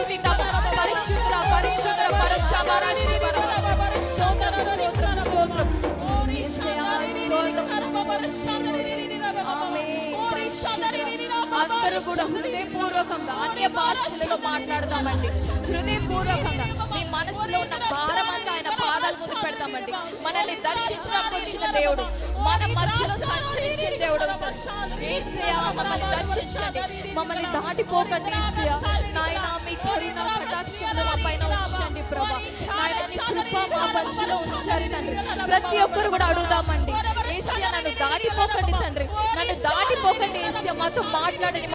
స్థుతిద్దాము పరిశుద్ర పరిశుద్ర పరశమరాశి స్తోత్రం అందరూ కూడా హృదయపూర్వకంగా అన్య భాషలో మాట్లాడదామండి. హృదయపూర్వకంగా మీ మనసులో ఉన్న భారం అంతా ఆయన పాదాలు పెడతామండి మనల్ని దర్శించడానికి వచ్చిన దేవుడు మన మధ్యలో సంచరించిన దేవుడు మమ్మల్ని దర్శించండి. మమ్మల్ని దాటిపోకండి ఈసయా కృప మా మధ్యలో ఉంచారు తండ్రి. ప్రతి ఒక్కరు కూడా అడుగుదామండి. ఏసయా నన్ను దాటిపోకండి తండ్రి. నన్ను దాటిపోకండి ఏసయా మాతో మాట్లాడండి.